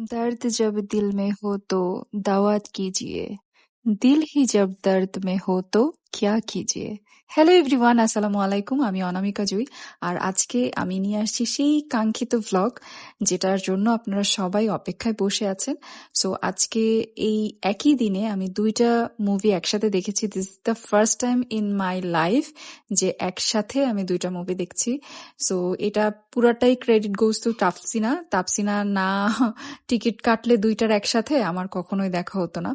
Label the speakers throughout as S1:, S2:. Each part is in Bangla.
S1: दर्द जब दिल में हो तो दावा कीजिए, दिल ही जब दर्द में हो तो... কিয়া কিজিয়ে হ্যালো এভরিওয়ান আসসালামু আলাইকুম, আমি অনামিকা জুই। আর আজকে আমি নিয়ে আসছি সেই কাঙ্ক্ষিত ভ্লগ যেটার জন্য আপনারা সবাই অপেক্ষায় বসে আছেন। সো আজকে এই একই দিনে আমি দুইটা মুভি একসাথে দেখেছি। This is the first time in my life যে একসাথে আমি দুইটা মুভি দেখছি। সো এটা পুরাটাই ক্রেডিট গোজ টু তাপসিনা। তাপসিনা না টিকিট কাটলে দুইটার একসাথে আমার কখনোই দেখা হতো না।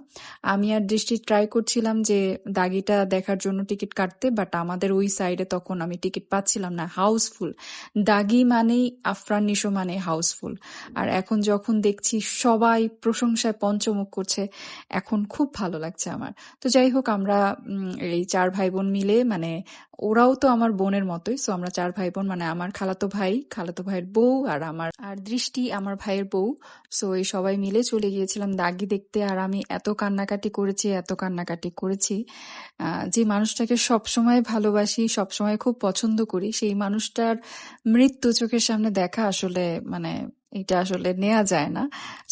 S1: আমি আর দৃষ্টি ট্রাই করছিলাম যে দাগিটা দেখার জন্য টিকিট কাটতে বাট আমাদের ওই সাইডে তখন আমি টিকিট পাচ্ছিলাম না। হাউসফুল দাগি মানেই, আফরান নিশো মানে হাউসফুল আর এখন যখন দেখছি সবাই প্রশংসায় পঞ্চমুখ করছে, এখন খুব ভালো লাগছে আমার। তো যাই হোক, আমরা এই চার ভাই বোন মিলে মানে ওরাও তো আমার বোনের মতোই সো আমরা চার ভাই বোন মানে আমার খালাতো ভাই, খালাতো ভাইয়ের বউ আর আমার, আর দৃষ্টি আমার ভাইয়ের বউ। সো এই সবাই মিলে চলে গিয়েছিলাম দাগি দেখতে আর আমি এত কান্নাকাটি করেছি, এত কান্নাকাটি করেছি। যে মানুষটাকে সবসময় ভালোবাসি, সবসময় খুব পছন্দ করি, সেই মানুষটার মৃত্যু চোখের সামনে দেখা আসলে মানে এটা আসলে নেওয়া যায় না।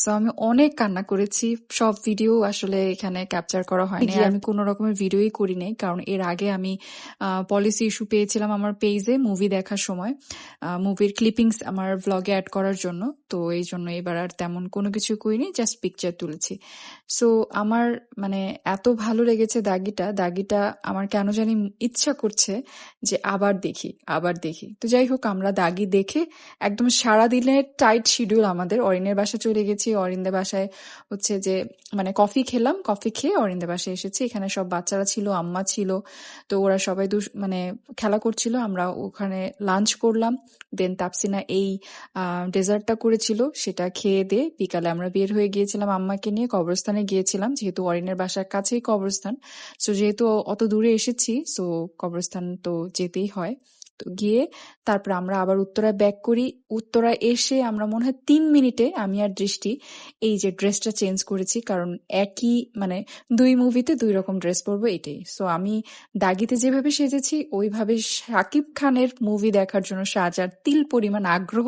S1: সো আমি অনেক কান্না করেছি। সব ভিডিও আসলে এখানে ক্যাপচার করা হয়নি। আমি কোনো রকমের ভিডিওই করি নাই কারণ এর আগে আমি পলিসি ইস্যু পেয়েছিলাম আমার পেজে মুভি দেখার সময়। মুভির ক্লিপিংস আমার ব্লগে অ্যাড করার জন্য। তো এই জন্য এবার আর তেমন কোনো কিছু করিনি জাস্ট পিকচার তুলেছি। সো আমার মানে এত ভালো লেগেছে দাগিটা। দাগিটা আমার কেন জানি ইচ্ছা করছে যে আবার দেখি আবার দেখি। তো যাই হোক আমরা দাগি দেখে একদম সারা দিনের টাইট শিডিউল আমাদের। অরিনের বাসায় চলে গেছি। অরিনদের বাসায় হচ্ছে যে মানে কফি খেলাম কফি খেয়ে অরিনদের বাসায় এসেছি। এখানে সব বাচ্চারা ছিল, আম্মা ছিল। তো ওরা সবাই দু মানে খেলা করছিল। আমরা ওখানে লাঞ্চ করলাম। দেন তাপসিনা এই ডেজার্টটা করেছিল। সেটা খেয়ে দিয়ে বিকালে আমরা বের হয়ে গিয়েছিলাম আম্মাকে নিয়ে। কবরস্থানে গিয়েছিলাম। যেহেতু অরিনের বাসার কাছেই কবরস্থান। সো যেহেতু অত দূরে এসেছি সো কবরস্থান তো যেতেই হয়। তো গিয়ে তারপর আমরা আবার উত্তরায় ব্যাক করি। উত্তরায় এসে আমরা মনে হয় তিন মিনিটে আমি আর দৃষ্টি এই যে ড্রেসটা চেঞ্জ করেছি, কারণ একই মানে দুই মুভিতে দুই রকম ড্রেস পরবো এটাই। সো আমি দাগিতে যেভাবে সেজেছি, ওইভাবে শাকিব খানের মুভি দেখার জন্য সাজার তিল পরিমাণ আগ্রহ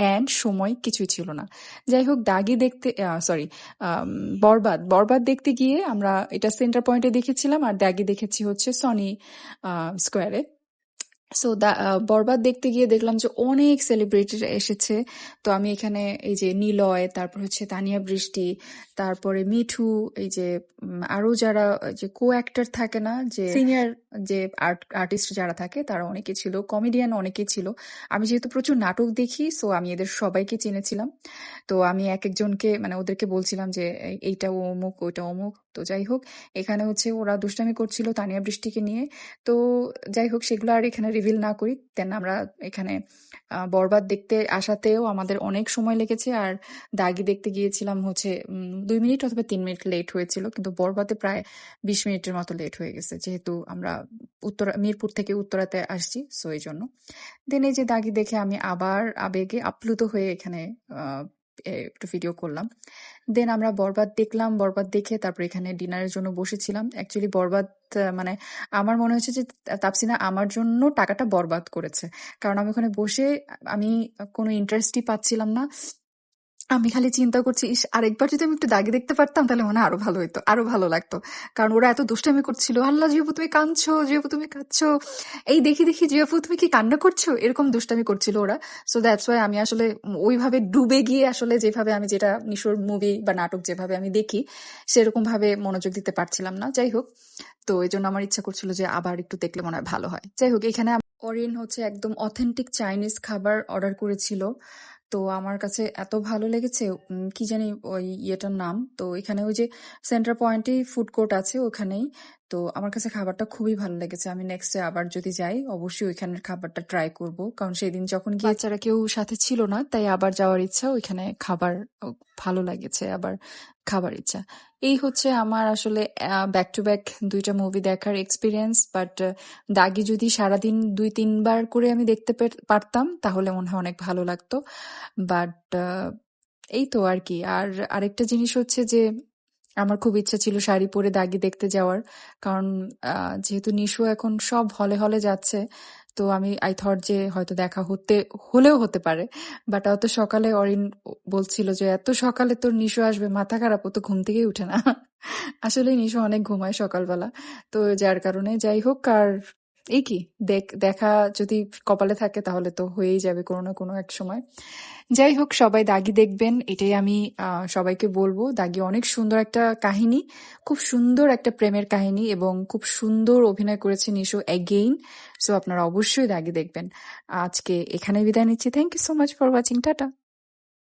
S1: অ্যান্ড সময় কিছুই ছিল না। যাই হোক, দাগি দেখতে সরি বরবাদ। বরবাদ দেখতে গিয়ে আমরা এটা সেন্টার পয়েন্টে দেখেছিলাম, আর দাগি দেখেছি হচ্ছে সনি স্কোয়ারে সো দা বরবাদ দেখতে গিয়ে দেখলাম যে অনেক সেলিব্রিটি এসেছে। তো আমি এখানে এই যে নিলয় তারপর হচ্ছে তানিয়া বৃষ্টি তারপরে মিঠু এই যে আরও যারা যে কো অ্যাক্টর থাকে না যে সিনিয়র যে আর্ট আর্টিস্ট যারা থাকে তারা অনেকে ছিল কমেডিয়ান অনেকে ছিল। আমি যেহেতু প্রচুর নাটক দেখি সো আমি এদের সবাইকে চিনেছিলাম। তো আমি এক একজনকে মানে ওদেরকে বলছিলাম যে এইটা অমুক ওইটা অমুক। তো যাই হোক এখানে হচ্ছে ওরা দুষ্টামি করছিল তানিয়া বৃষ্টিকে নিয়ে। তো যাই হোক সেগুলো আর এখানে রিভিল না করি দেন আমরা এখানে বরবাদ দেখতে আসাতেও আমাদের অনেক সময় লেগেছে। আর দাগি দেখতে গিয়েছিলাম হচ্ছে দুই মিনিট অথবা তিন মিনিট লেট হয়েছিল, কিন্তু বরবাদে প্রায় বিশ মিনিটের মতো লেট হয়ে গেছে। যেহেতু আমরা উত্তরা, মিরপুর থেকে উত্তরাতে আসছি সো এই জন্য। দেন এই যে দাগি দেখে আমি আবার আবেগে আপ্লুত হয়ে এখানে একটু ভিডিও করলাম। দেন আমরা বরবাদ দেখলাম, বরবাদ দেখে তারপর এখানে ডিনারের জন্য বসেছিলাম। অ্যাকচুয়ালি বরবাদ মানে আমার মনে হচ্ছে যে তাপসিনা আমার জন্য টাকাটা বরবাদ করেছে। কারণ আমি ওখানে বসে আমি কোনো ইন্টারেস্টই পাচ্ছিলাম না। আমি খালি চিন্তা করছি, ইস, আরেকবার যদি আমি একটু দাগি দেখতে পারতাম, তাহলে মনে আরও ভালো হইতো, আরও ভালো লাগতো। কারণ ওরা এত দুষ্টামি করছিল, আল্লাহ জিয়াপু তুমি কাঁদছো জিয়াপু তুমি কাঁদছো। এই দেখি দেখি জিয়াপু তুমি কি কান্না করছ? এরকম দুষ্টামি করছিল ওরা। সো দ্যাটস ওয়াই আমি আসলে ওইভাবে ডুবে গিয়ে আসলে যেভাবে আমি যেটা নিশোর মুভি বা নাটক যেভাবে আমি দেখি সেরকম ভাবে মনোযোগ দিতে পারছিলাম না। যাই হোক, তো এই জন্য আমার ইচ্ছা করছিল যে আবার একটু দেখলে মনে হয় ভালো হয়। যাই হোক, এখানে অরিন হচ্ছে একদম অথেন্টিক চাইনিজ খাবার অর্ডার করেছিল। তো আমার কাছে এত ভালো লেগেছে কি জানি ওই ইয়েটার নাম। তো এখানে ওই যে সেন্টার পয়েন্টেই ফুড কোর্ট আছে, ওখানেই তো আমার কাছে খাবারটা খুবই ভালো লেগেছে। আমি নেক্সট আবার যদি যাই, অবশ্যই ওইখানের খাবারটা ট্রাই করব। কারণ সেদিন যখন গিয়ে বাচ্চারা কেউ সাথে ছিল না, তাই আবার যাওয়ার ইচ্ছা, ওইখানে খাবার ভালো লাগেছে, আবার খাবার ইচ্ছা। এই হচ্ছে আমার আসলে ব্যাক টু ব্যাক দুইটা মুভি দেখার এক্সপিরিয়েন্স বাট দাগি যদি সারাদিন দুই, তিনবার করে আমি দেখতে পারতাম, তাহলে মনে হয় অনেক ভালো লাগতো। বাট এই তো আর কি। আর আরেকটা জিনিস হচ্ছে যে আমার খুব ইচ্ছা ছিল শাড়ি পরে দাগি দেখতে যাওয়ার। কারণ যেহেতু নিশু এখন সব হলে হলে যাচ্ছে, তো আমি আই থট যে হয়তো দেখা হতে, হলেও হতে পারে। বাট অত সকালে অরিন বলছিল যে, এত সকালে তোর নিশো আসবে, মাথা খারাপ, ও তো ঘুম থেকেই উঠে না। আসলে নিশো অনেক ঘুমায় সকালবেলা। তো যার কারণে যাই হোক, আর এই কি? দেখ, দেখা যদি কপালে থাকে তাহলে তো হয়েই যাবে কোনো না কোনো এক সময়। যাই হোক, সবাই দাগি দেখবেন, এটাই আমি সবাইকে বলব। দাগি অনেক সুন্দর একটা কাহিনী, খুব সুন্দর একটা প্রেমের কাহিনী এবং খুব সুন্দর অভিনয় করেছে নিশো অ্যাগেইন সো আপনারা অবশ্যই দাগি দেখবেন। আজকে এখানে বিদায় নিচ্ছি। Thank you so much for watching tata.